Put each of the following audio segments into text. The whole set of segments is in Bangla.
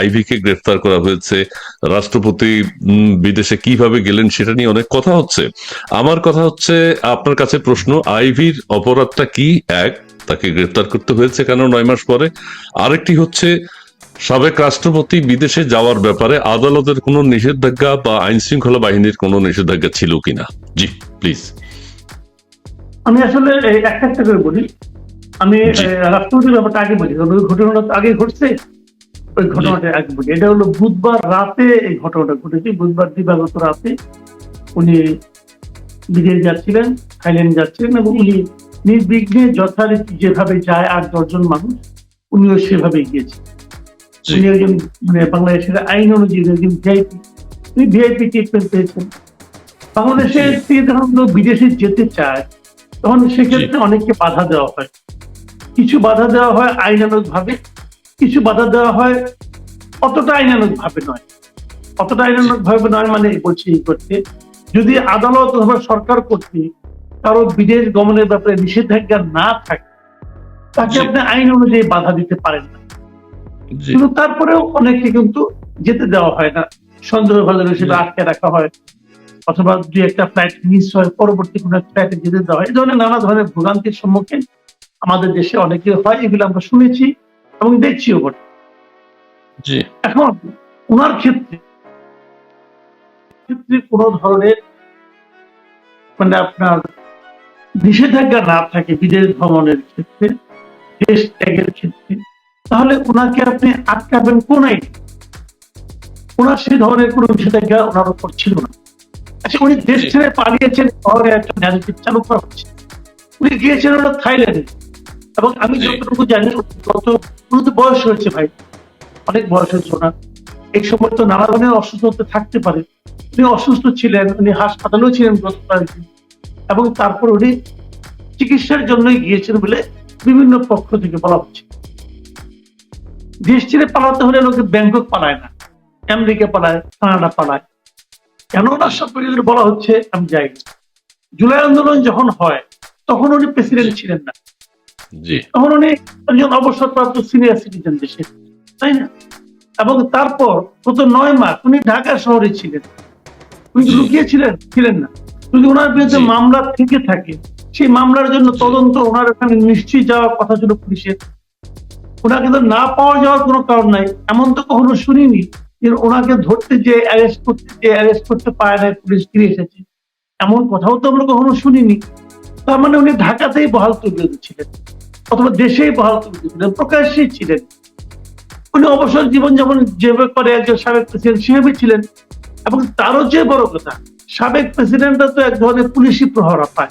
আইভিকে গ্রেফতার করা হয়েছে। রাষ্ট্রপতি বিদেশে কীভাবে গেলেন সেটা নিয়ে অনেক কথা হচ্ছে। আমার কথা হচ্ছে আপনার কাছে প্রশ্ন আইভির অপরাধটা কি? এক তাকে গ্রেফতার করতে হয়েছে কেন নয় মাস পরে? আরেকটি হচ্ছে সাবেক রাষ্ট্রপতি বিদেশে যাওয়ার ব্যাপারে আদালতের কোনো নিষেধাজ্ঞা বা আইন শৃঙ্খলা বাহিনীর কোনো নিষেধাজ্ঞা ছিল কিনা? জি প্লিজ। আমি আসলে একটা একটা করে বলি। আমি রাষ্ট্রপতির ব্যাপারটা আগে বলি। ঘটনাটা আগে ঘটছে। ওই ঘটনাটা বলি এটা হলো বুধবার রাতে এই ঘটনাটা ঘটেছে। বুধবার দিবাগত রাতে উনি বিদেশ যাচ্ছিলেন থাইল্যান্ড যাচ্ছিলেন এবং উনি নির্বিঘ্নে যথারীতি যেভাবে যায় আট দশজন মানুষ উনিও সেভাবে গিয়েছেন উনি একজন মানে বাংলাদেশের আইন অনুযায়ী একজন ভিআইপি। উনি ভিআইপি ট্রিটমেন্ট পেয়েছেন। বাংলাদেশে যখন বিদেশে যেতে চায় তখন সেক্ষেত্রে অনেককে বাধা দেওয়া হয়। কিছু বাধা দেওয়া হয় আইনানুগ ভাবে কিছু বাধা দেওয়া হয় অতটা আইনানুগ ভাবে নয়। অতটা আইনানুগ ভাবে নয় মানে বলছি করতে যদি আদালত অথবা সরকার কর্তৃক কারও বিদেশ গমনের ব্যাপারে নিষেধাজ্ঞা না থাকে তাকে আপনি আইন অনুযায়ী বাধা দিতে পারেন না। কিন্তু তারপরেও অনেককে কিন্তু যেতে দেওয়া হয় না। সন্দেহ ভালো হিসেবে আটকে রাখা হয় অথবা দুই একটা ফ্লাইট মিস হয় পরবর্তী কোনো ফ্লাইটে যেতে দেওয়া হয়। এই ধরনের নানা ধরনের ভোগান্তির সম্মুখীন আমাদের দেশে অনেকে হয় এগুলো আমরা শুনেছি। এবং দেখছিও বটে জি। এখন ওনার ক্ষেত্রে ক্ষেত্রে কোনো ধরনের মানে আপনার নিষেধাজ্ঞা না থাকে বিদেশ ভ্রমণের ক্ষেত্রে দেশ ত্যাগের ক্ষেত্রে তাহলে ওনাকে আপনি আটকাবেন কোন ওনার সে ধরনের কোনো নিষেধাজ্ঞা ওনার উপর ছিল না। আচ্ছা উনি দেশ ছেড়ে পালিয়েছেন শহরে একটা ন্যারেটিভ চালু করা হচ্ছে। উনি গিয়েছেন ওটা থাইল্যান্ডে। এবং আমি যতটুকু জানি গত তো বয়স হয়েছে ভাই। অনেক বয়স হয়েছে ওনার। এই সময় তো নানা ধরনের অসুস্থতা থাকতে পারে। উনি অসুস্থ ছিলেন উনি হাসপাতালেও ছিলেন গত কয়েকদিন এবং তারপর উনি চিকিৎসার জন্যই গিয়েছেন বলে বিভিন্ন পক্ষ থেকে বলা হচ্ছে। দেশ ছেড়ে পালাতে হলে লোকে ব্যাংকক পালায় না আমেরিকা পালায় কানাডা পালায়। কেন ওনার সম্পর্কে বলা হচ্ছে আমি যাই জুলাই আন্দোলন যখন হয় তখন উনি প্রেসিডেন্ট ছিলেন না। তখন উনি একজন অবসরপ্রাপ্ত সিনিয়র সিটিজেন দেশের তাই না? এবং তারপর গত নয় মাস উনি ঢাকা শহরে ছিলেন। উনি লুকিয়েছিলেন ছিলেন না। যদি ওনার বিরুদ্ধে মামলা থেকে থাকে সেই মামলার জন্য তদন্ত ওনার এখানে নিশ্চয়ই যাওয়ার কথা ছিল পুলিশের। ওনাকে তো না পাওয়া যাওয়ার কোনো কারণ নাই। এমন তো কখনো শুনিনি যে ওনাকে ধরতে যে অ্যারেস্ট করতে যে অ্যারেস্ট করতে পারে না পুলিশ ফিরে এসেছে। এমন কথাও তো আমরা কখনো শুনিনি। তার মানে উনি ঢাকাতেই বহাল তবিয়ত ছিলেন অথবা দেশেই বহাল তবিয়ত ছিলেন প্রকাশ্যেই ছিলেন। উনি অবসর জীবন যেমন যেভাবে করে একজন সাবেক প্রেসিডেন্ট সেভাবে ছিলেন। এবং তারও যে বড় কথা সাবেক প্রেসিডেন্টরা তো এক ধরনের পুলিশি প্রহরা পায়।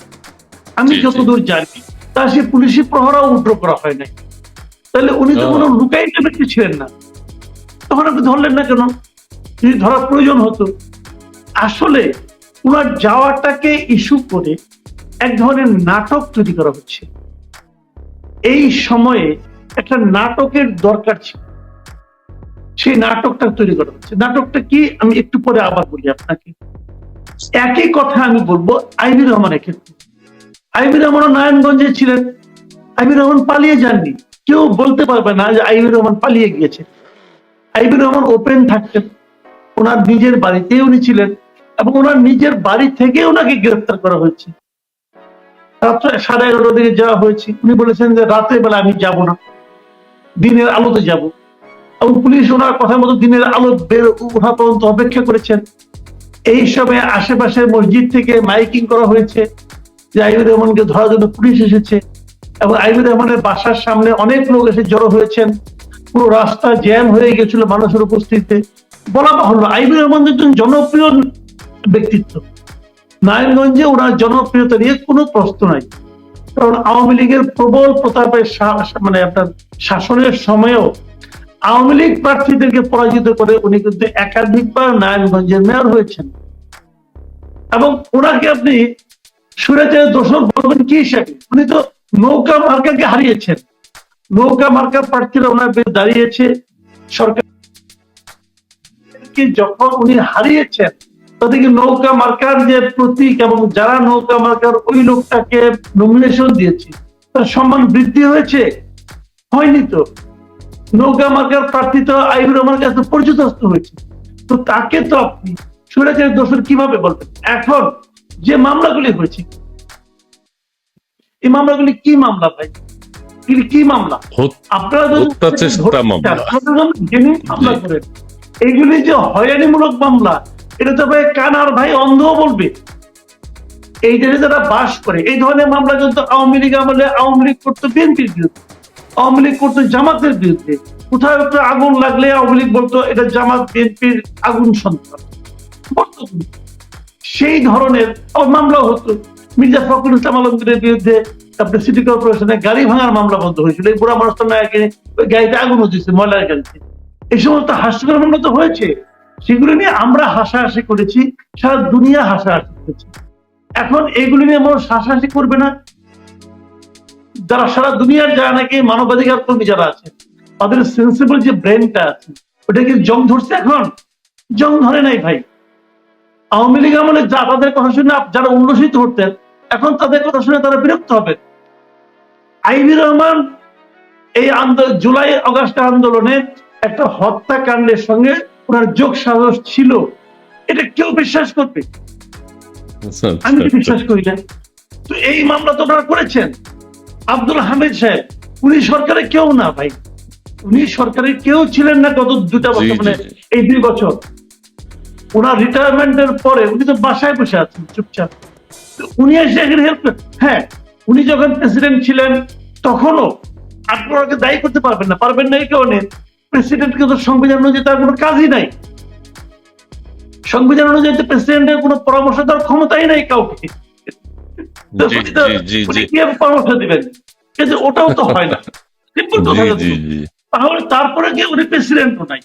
আমি। যতদূর জানি তা সে পুলিশি প্রহরাও উল্টো করা হয় নাই। তাহলে উনি তো। কোনো লুকাইতে ব্যক্তি ছিলেন না। তখন আপনি ধরলেন না কেন? যদি ধরার প্রয়োজন হতো। আসলে ওনার যাওয়াটাকে ইস্যু করে এক ধরনের নাটক তৈরি করা হচ্ছে। এই সময়ে একটা নাটকের দরকার ছিল। সেই নাটকটা তৈরি করা হচ্ছে। নাটকটা কি? আমি একটু পরে আবার বলি আপনাকে। একই কথা আমি বলব আইবি রহমানের ক্ষেত্রে। আইবি রহমান নারায়ণগঞ্জে ছিলেন। আইবি রহমান পালিয়ে যাননি। কেউ বলতে পারবে না যে আইবি রহমান পালিয়ে গিয়েছে। আইবি রহমান ওপেন থাকতেন। ওনার নিজের বাড়িতে উনি ছিলেন এবং ওনার নিজের বাড়ি থেকে ওনাকে গ্রেফতার করা হয়েছে। রাত্র সাড়ে এগারোটার দিকে যাওয়া হয়েছে। উনি বলেছেন যে রাতের বেলা আমি যাব না। দিনের আলোতে যাব। এবং পুলিশ ওনার কথার মতো দিনের আলো বের ওঠা পর্যন্ত অপেক্ষা করেছেন। এই সময় আশেপাশের মসজিদ থেকে মাইকিং করা হয়েছে যে আইবুর রহমানকে ধরার জন্য পুলিশ এসেছে। এবং আইবুর রহমানের বাসার সামনে অনেক লোক এসে জড়ো হয়েছেন। পুরো রাস্তা জ্যাম হয়ে গেছিল মানুষের উপস্থিতিতে। বলা বাহুল্য আইবুর রহমান একজন জনপ্রিয় ব্যক্তিত্ব। নারায়ণগঞ্জে ওনার জনপ্রিয়তা নিয়ে কোনো প্রশ্ন নাই। কারণ আওয়ামী লীগের প্রবল প্রতাপের মানে আপনার শাসনের সময়ও আওয়ামী লীগ প্রার্থীদেরকে পরাজিত করে উনি কিন্তু একাধিকবার নারায়ণগঞ্জের মেয়র হয়েছেন। এবং ওনাকে আপনি সুরেচের দোষর বলবেন কি হিসাবে? উনি তো নৌকা মার্কাকে হারিয়েছেন। নৌকা মার্কা প্রার্থীরা ওনার বিরুদ্ধে দাঁড়িয়েছে। সরকার যখন উনি হারিয়েছেন তাদেরকে নৌকা মার্কার যে প্রতীক এবং যারা নৌকা মার্কার ওই লোকটাকে নমিনেশন দিয়েছে তার সম্মান বৃদ্ধি হয়েছে? হয়নি তো। নৌকা মার্কার প্রার্থী তো আইবুর আমার কাছে পরিচিত হয়েছে। তো তাকে তো আপনি সুরাচারের দোষর কীভাবে বলবেন? এখন যে মামলাগুলি হয়েছে এই মামলাগুলি কি মামলা ভাই? কি মামলা? আপনারা মামলা। এইগুলি যে হয়রানিমূলক মামলা এটা তো ভাই কানার ভাই অন্ধও বলবে। এই দেশে যারা বাস করে, এই ধরনের মামলা কিন্তু আওয়ামী লীগ আমলে আওয়ামী লীগ করতো বিএনপির বিরুদ্ধে, আওয়ামী লীগ করতো জামাতের বিরুদ্ধে। কোথাও একটু আগুন লাগলে আওয়ামী লীগ বলতো, এটা জামাত বিএনপির আগুন সন্ত্রাস সেই ধরনের মামলা হতো। মির্জা ফখরুল ইসলাম আলমগীরের বিরুদ্ধে, তারপরে সিটি কর্পোরেশনে গাড়ি ভাঙার মামলা বন্ধ হয়েছিল। এই বুড়া মানুষটা না একে গাড়িতে আগুন হচ্ছে ময়লার গাড়িতে। এই সমস্ত হাস্যকর মামলা তো হয়েছে। সেগুলো নিয়ে আমরা হাসাহাসি করেছি, সারা দুনিয়া হাসাহাসি করেছে। এখন এগুলি নিয়ে মানুষ হাসাহাসি করবে না। যারা সারা দুনিয়ার যারা নাকি মানবাধিকার কর্মী যারা আছে, তাদের সেন্সিবল যে ব্রেনটা আছে, ওটা কি জং ধরছে এখন? জং ধরে নাই ভাই। আওয়ামী লীগ আমলে যা তাদের কথা শুনে যারা উল্লসিত হতেন, এখন তাদের কথা শুনে তারা বিরক্ত হবে। আইবি রহমান এই আন্দোলন জুলাই অগাস্ট আন্দোলনে একটা হত্যাকাণ্ডের সঙ্গে ওনার যোগ সাহস ছিল এটা কেউ বিশ্বাস করবে? আচ্ছা, আমি তো আচ্ছা, বিশ্বাস করি না। তো এই মামলা তো ওনারা করেছেন। আব্দুল হামিদ সাহেব উনি সরকারের কেউ না ভাই। উনি সরকারের কেউ ছিলেন না গত দুটা বছর মানে। এই দুই বছর। ওনার রিটায়ারমেন্টের পরে উনি তো বাসায় বসে আছেন চুপচাপ। তো উনি এসে এখানে হেল্প হ্যাঁ উনি যখন প্রেসিডেন্ট ছিলেন তখনও আপনারা দায়ী করতে পারবেন না। পারবেন না এই কারণে প্রেসিডেন্টকে তো সংবিধান অনুযায়ী তার কোনো কাজই নাই। সংবিধান অনুযায়ী তো প্রেসিডেন্টের কোনো পরামর্শ দেওয়ার ক্ষমতাই নাই কাউকে। পরামর্শ দিবেন? কিন্তু ওটাও তো হয় না। সিম্পল কথা। তাহলে তারপরে গিয়ে উনি প্রেসিডেন্টও নাই।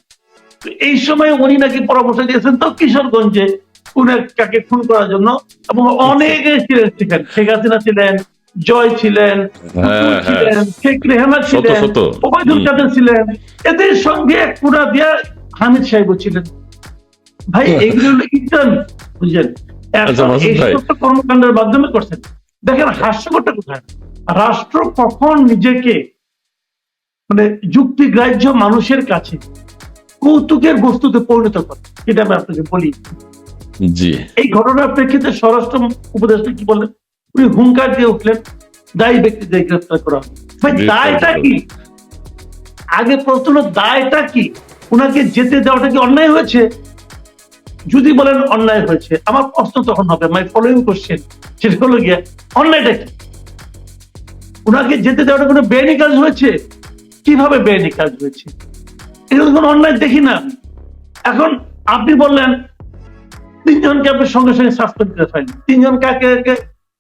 এই সময় উনি নাকি পরামর্শ দিয়েছেন তো কিশোরগঞ্জে কোন এক কাকে খুন করার জন্য। এবং অনেকে ছিলেন সেখানে। শেখ হাসিনা ছিলেন জয় ছিলেন হ্যাঁ, হ্যাঁ। ছিলেন শেখ শত ছিলেন ওবায়দুল কাদের ছিলেন। এদের সঙ্গে পুরা দিয়া হামিদ সাহেবও ছিলেন। ভাই এগুলো ইন্টার্ন বুঝলেন? আচ্ছা, কর্মকাণ্ডের মাধ্যমে করছেন। দেখেন হাস্যকরটা কোথায়? রাষ্ট্র কখন নিজেকে মানে যুক্তিগ্রাহ্য মানুষের কাছে কৌতুকের বস্তুতে পরিণত করে? এটা আমি আপনাকে বলি। জি। এই ঘটনার প্রেক্ষিতে স্বরাষ্ট্র উপদেষ্টা কি বললেন? উনি হুঙ্কার দিয়ে উঠলেন দায়ী ব্যক্তিদের গ্রেফতার করা ভাই দায়টা কি? আগে প্রশ্ন হলো দায়টা কি? ওনাকে যেতে দেওয়াটা কি অন্যায় হয়েছে? যদি বলেন অন্যায় হয়েছে আমার প্রশ্ন তখন হবে মাই ফলোইং কোশ্চেন সেটা হলো গিয়ে অন্যায়টা কি? ওনাকে যেতে দেওয়াটা কোনো বেআইনি কাজ হয়েছে? কীভাবে বেআইনি কাজ হয়েছে? তো কোনো অন্যায় দেখি না আমি। এখন আপনি বললেন তিনজনকে আপনি সঙ্গে সঙ্গে সাসপেন্ড করে ফেলেন তিনজন কাকে?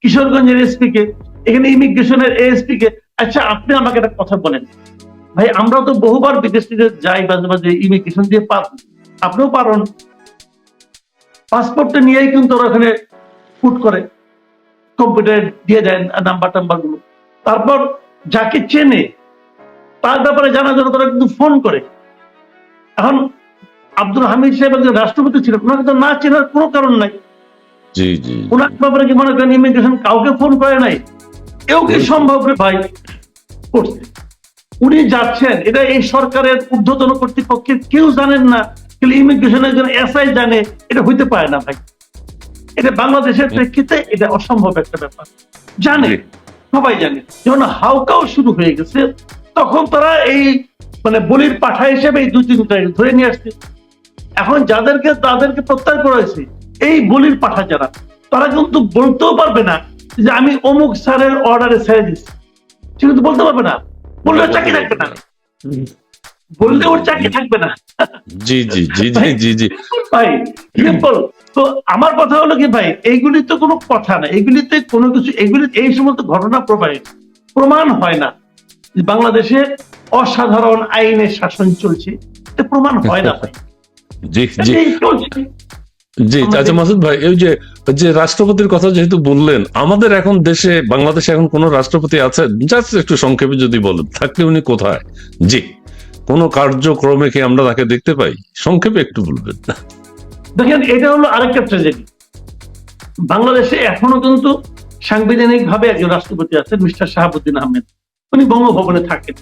কিশোরগঞ্জের এসপি কে এখানে ইমিগ্রেশনের এএসপি কে আচ্ছা আপনি আমাকে একটা কথা বলেন। ভাই, আমরা তো বহুবার বিদেশ থেকে যাই মাঝে মাঝে, ইমিগ্রেশন দিয়ে পার আপনিও পারেন। পাসপোর্টটা নিয়েই কিন্তু ওরা ওখানে ফুট করে কম্পিউটার দিয়ে দেন, নাম্বার টাম্বারগুলো তারপর যাকে চেনে, তার ব্যাপারে জানার জন্য তারা কিন্তু ফোন করে। এখন আব্দুল হামিদ সাহেব একজন রাষ্ট্রপতি ছিলেন, ওনাকে তো না চেনার কোনো কারণ নাই। জি জি। ওনার ব্যাপারে কি মনে করেন ইমিগ্রেশন কাউকে ফোন করে নাই? কেউ কি সম্ভব রে ভাই করছে। উনি যাচ্ছেন এটা এই সরকারের ঊর্ধ্বতন কর্তৃপক্ষের কেউ জানেন না কিন্তু ইমিগ্রেশন একজন এসআই জানে এটা হইতে পারে না ভাই। এটা বাংলাদেশের প্রেক্ষিতে এটা অসম্ভব একটা ব্যাপার। জানে সবাই জানে। যখন হাউকাও শুরু হয়ে গেছে তখন তারা এই মানে বলির পাঠা হিসেবে এই দুই তিনটা ধরে নিয়ে আসছে। এখন যাদেরকে তাদেরকে প্রত্যাহার করা হয়েছে এই বলির পাঠা যারা তারা কিন্তু বলতেও পারবে না যে আমি অমুক স্যারের অর্ডারে ছেড়ে দিচ্ছি সে কিন্তু বলতে পারবে না। বললে চাকরি থাকবে না। বললে ওর চাকরি থাকবে না। জি জি জি জি জি জি। ভাই সিম্পল। তো আমার কথা হলো কি ভাই এইগুলি তো কোনো কথা না। এগুলিতে কোনো কিছু এগুলি এই সমস্ত ঘটনা প্রবাহিত প্রমাণ হয় না। বাংলাদেশে অসাধারণ আইনের শাসন চলছে। এটা প্রমাণ হয় না ভাই। জি জি। জি আচ্ছা মাসুদ ভাই এই যে যে রাষ্ট্রপতির কথা যেহেতু বললেন আমাদের এখন দেশে বাংলাদেশে এখন কোন রাষ্ট্রপতি আছে? জাস্ট একটু সংক্ষেপে যদি বলেন থাকলে উনি কোথায়? জি কোন কার্যক্রমে কি আমরা তাকে দেখতে পাই? সংক্ষেপে একটু বলবেন। দেখেন এটা হলো আরেকটা ট্র্যাজেডি বাংলাদেশে এখনও কিন্তু সাংবিধানিক ভাবে একজন রাষ্ট্রপতি আছেন মিস্টার শাহাবুদ্দিন আহমেদ। উনি বঙ্গভবনে থাকেন।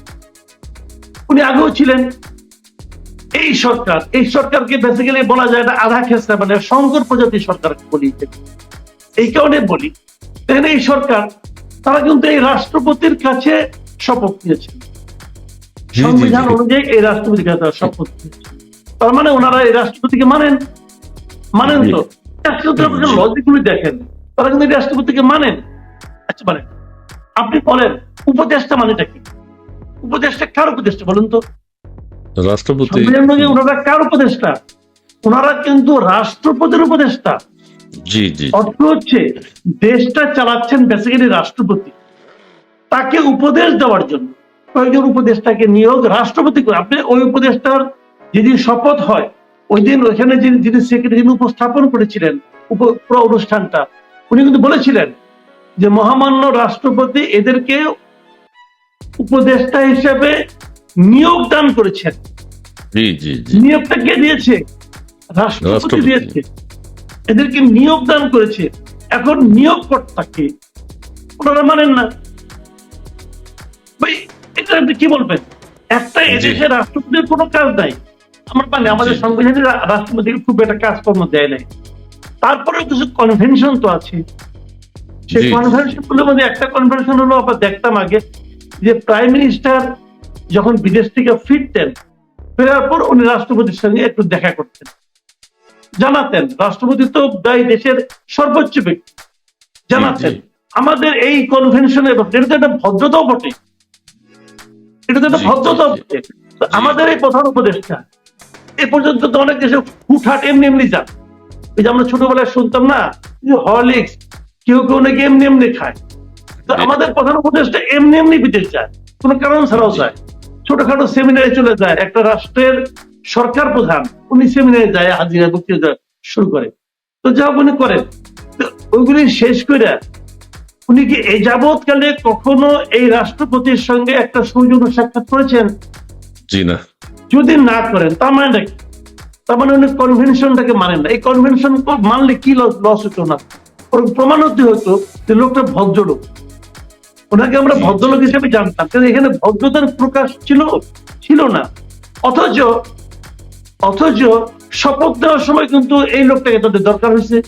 উনি আগেও ছিলেন এই সরকার এই সরকারকে বেসিক্যালি বলা যায় এটা আধা খেসরা মানে শঙ্কর প্রজাতির সরকার বলি এই কারণে বলি দেখেন এই সরকার তারা কিন্তু এই রাষ্ট্রপতির কাছে শপথ নিয়েছেন সংবিধান অনুযায়ী এই রাষ্ট্রপতির কাছে শপথ নিয়েছেন তার মানে ওনারা এই রাষ্ট্রপতিকে মানেন। মানেন তো। রাষ্ট্রপতির। লজিকগুলি দেখেন। তারা কিন্তু এই রাষ্ট্রপতিকে মানেন। আচ্ছা মানে আপনি বলেন উপদেশটা মানেটা কি? উপদেশটা কার উপদেশটা বলুন তো। রাষ্ট্রপতি ওনারা কার উপদেষ্টা? ওনারা কিন্তু রাষ্ট্রপতির উপদেষ্টা। জি জি। অর্থ হচ্ছে দেশটা চালাচ্ছেন বেসিক্যালি রাষ্ট্রপতি। তাকে উপদেশ দেওয়ার জন্য। কয়েকজন উপদেষ্টাকে নিয়োগ রাষ্ট্রপতি করে। আপনি ওই উপদেষ্টার যেদিন শপথ হয় ওই দিন ওইখানে যিনি যিনি সেক্রেটারি উপস্থাপন করেছিলেন পুরো অনুষ্ঠানটা উনি কিন্তু বলেছিলেন যে মহামান্য রাষ্ট্রপতি এদেরকে উপদেষ্টা হিসেবে নিয়োগ দান করেছেন নিয়োগটা কে দিয়েছে? রাষ্ট্রপতি। দিয়েছে। এদেরকে নিয়োগ দান করেছে। এখন নিয়োগকর্তাকে ওনারা মানেন না। ভাই এটা আপনি কি বলবেন? একটা এদেশে রাষ্ট্রপতির কোনো কাজ নাই। আমার মানে আমাদের জি। সংবিধানে রা- রাষ্ট্রপতি খুব একটা কাজকর্ম দেয় নাই। তারপরেও কিছু কনভেনশন তো আছে। সেই। কনভেনশনগুলোর মধ্যে একটা কনভেনশন হলো আবার দেখতাম আগে যে প্রাইম মিনিস্টার যখন বিদেশ থেকে ফিরতেন ফেরার পর উনি রাষ্ট্রপতির সঙ্গে একটু দেখা করতেন। জানাতেন রাষ্ট্রপতি তো এই দেশের সর্বোচ্চ ব্যক্তি। জানাতেন। আমাদের এই কনভেনশনের এটা তো একটা ভদ্রতাও বটে। এটা তো একটা ভদ্রতাও। বটে। আমাদের এই প্রধান উপদেষ্টা এ পর্যন্ত তো অনেক দেশে হুটহাট এমনি এমনি যান। এই যে আমরা ছোটবেলায় শুনতাম না হরলিক্স কেউ কেউ নাকি এমনি এমনি খায়। তো আমাদের প্রধান উপদেষ্টা এমনি এমনি বিদেশ যায় কোনো কারণ ছাড়াও যায়। ছোটখাটো সেমিনারে চলে যায়। একটা রাষ্ট্রের সরকার প্রধান উনি সেমিনারে যায় হাজিরা বক্তৃতা শুরু করে। তো যা উনি করেন। ওইগুলি শেষ করে উনি কি এই যাবৎকালে কখনো এই রাষ্ট্রপতির সঙ্গে একটা সৌজন্য সাক্ষাৎ করেছেন? জি না। যদি না করেন তার মানে কি? তার মানে উনি কনভেনশনটাকে মানেন না। এই কনভেনশন মানলে কি লস হতো না? ওর প্রমাণ হতে হতো যে লোকটা ভদ্রলোক। ওনাকে আমরা ভদ্রলোক। হিসেবে জানতাম কিন্তু এখানে ভদ্রতার প্রকাশ ছিল ছিল না। অথচ অথচ শপথ দেওয়ার সময় কিন্তু এই লোকটাকে তাদের দরকার হয়েছে।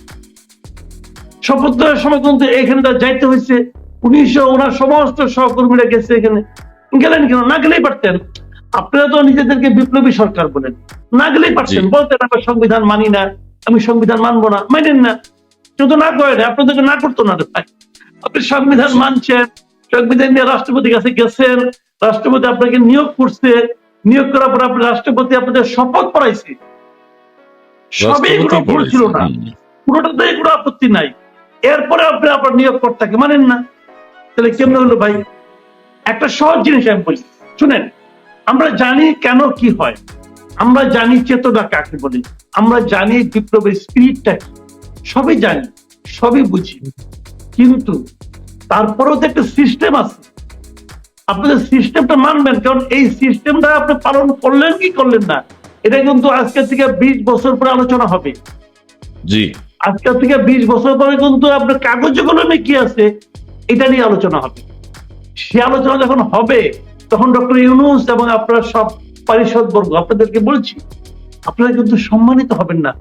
শপথ দেওয়ার সময় কিন্তু এখানে তার যাইতে হয়েছে। উনিশশো ওনার সমস্ত সহকর্মীরা গেছে এখানে। গেলেন কেন? না গেলেই পারতেন। আপনারা তো নিজেদেরকে বিপ্লবী সরকার বলেন। না গেলেই পারতেন। বলতেন আমরা সংবিধান মানি না আমি সংবিধান মানবো না। মানেন না। কিন্তু না করেন আপনাদেরকে না করতো না। ভাই আপনি সংবিধান মানছেন নিয়ে রাষ্ট্রপতির কাছে গেছেন রাষ্ট্রপতি আপনাকে নিয়োগ করছে নিয়োগ করার পর আপনি রাষ্ট্রপতি আপনাদের শপথ পড়াইছে। সবই এগুলো ভুল ছিল না। হুম, কোনো আপত্তি নাই। এরপরে আপনি আপনার নিয়োগকর্তাকে মানেন না। তাহলে কেমন হলো ভাই? একটা সহজ জিনিস আমি বলি। শুনেন আমরা জানি কেন কি হয়। আমরা জানি চেতনা কাকে বলে। আমরা জানি বিপ্লবের স্পিরিটটা কি। সবই জানি সবই বুঝি। কিন্তু তারপরেও তো একটা সিস্টেম আছে। আপনাদের সিস্টেমটা মানবেন কারণ এই সিস্টেমটা আপনি পালন করলেন কি করলেন না এটা কিন্তু আজকে থেকে বিশ বছর পরে আলোচনা হবে। জি। আজকে থেকে বিশ বছর পরে কিন্তু আপনার কাগজে কলমে কি আছে এটা নিয়ে আলোচনা হবে। সে আলোচনা যখন হবে তখন ডক্টর ইউনুস এবং আপনারা সব পারিষদ বর্গ আপনাদেরকে বলছি আপনারা কিন্তু সম্মানিত হবেন না।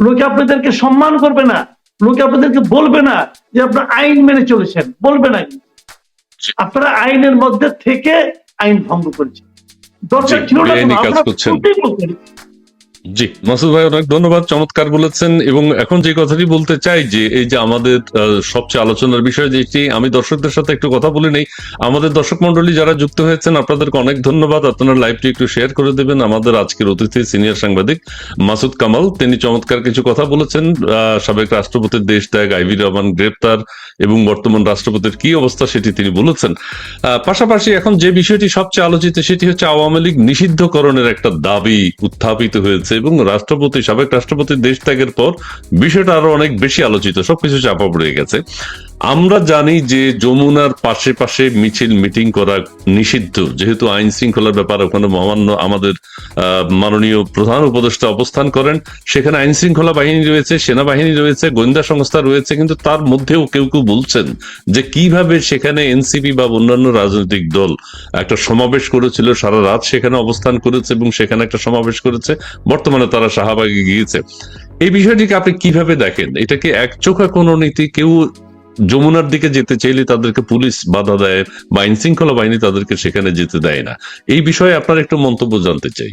লোকে আপনাদেরকে সম্মান করবে না। লোকে আপনাদেরকে বলবে না যে আপনার আইন মেনে চলেছেন বলবে না। আপনারা আইনের মধ্যে থেকে আইন ভঙ্গ করেছেন। দরকার ছিল না জি, মাসুদ ভাই, অনেক ধন্যবাদ, চমৎকার বলেছেন এবং এখন যে কথাটি বলতে চাই যে, এই যে আমাদের সবচেয়ে আলোচনার বিষয় যেটি, আমি দর্শকদের সাথে একটু কথা বলে নেই। আমাদের দর্শক মন্ডলী যারা যুক্ত হয়েছেন, আপনাদেরকে অনেক ধন্যবাদ। লাইভটি একটু শেয়ার করে দেবেন। আমাদের আজকের অতিথি সিনিয়র সাংবাদিক মাসুদ কামাল। তিনি চমৎকার কিছু কথা বলেছেন। সাবেক রাষ্ট্রপতির দেশ ত্যাগ, আইভি রহমান গ্রেপ্তার এবং বর্তমান রাষ্ট্রপতির কি অবস্থা সেটি তিনি বলেছেন। পাশাপাশি এখন যে বিষয়টি সবচেয়ে আলোচিত, সেটি হচ্ছে আওয়ামী লীগ নিষিদ্ধকরণের একটা দাবি উত্থাপিত হয়েছে। এবং রাষ্ট্রপতি, সাবেক রাষ্ট্রপতির দেশ ত্যাগের পর বিষয়টা আরও অনেক বেশি আলোচিত, সবকিছু চাপা পড়ে গেছে। আমরা জানি যে যমুনার পাশে পাশে মিছিল মিটিং করা নিষিদ্ধ। যেহেতু আইন শৃঙ্খলার ব্যাপার ওখানে মহামান্য আমাদের মাননীয় প্রধান উপদেষ্টা অবস্থান করেন, সেখানে আইন শৃঙ্খলা বাহিনী রয়েছে, সেনাবাহিনী রয়েছে, গোয়েন্দা সংস্থা রয়েছে, কিন্তু তার মধ্যেও কেউ কেউ বলছেন যে কীভাবে সেখানে এনসিপি বা অন্যান্য রাজনৈতিক দল একটা সমাবেশ করেছিল, সারা রাত সেখানে অবস্থান করেছে এবং সেখানে একটা সমাবেশ করেছে, বর্তমানে তারা শাহবাগে গিয়েছে। এই বিষয়টিকে আপনি কীভাবে দেখেন? এটা কি এক চোখা কোনো নীতি কেউ যমুনার দিকে যেতে চাইলে তাদেরকে পুলিশ বাধা দেয় বা আইন শৃঙ্খলা বাহিনী তাদেরকে সেখানে যেতে দেয় না। এই বিষয়ে আপনার একটু মন্তব্য জানতে চাই।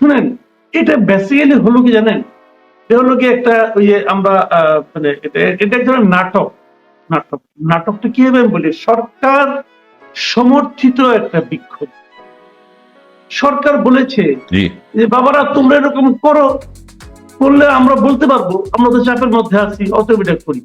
শুনেন এটা বেসিক্যালি হলো কি জানেন? এটা হলো কি একটা ওই যে আমরা মানে এটা এটা এক ধরনের নাটক। নাটক। নাটকটা কি হবে বলি সরকার সমর্থিত একটা বিক্ষোভ। সরকার বলেছে যে বাবারা তোমরা এরকম করো করলে আমরা বলতে পারব আমরা তো চাপের মধ্যে আছি অত এটা করি।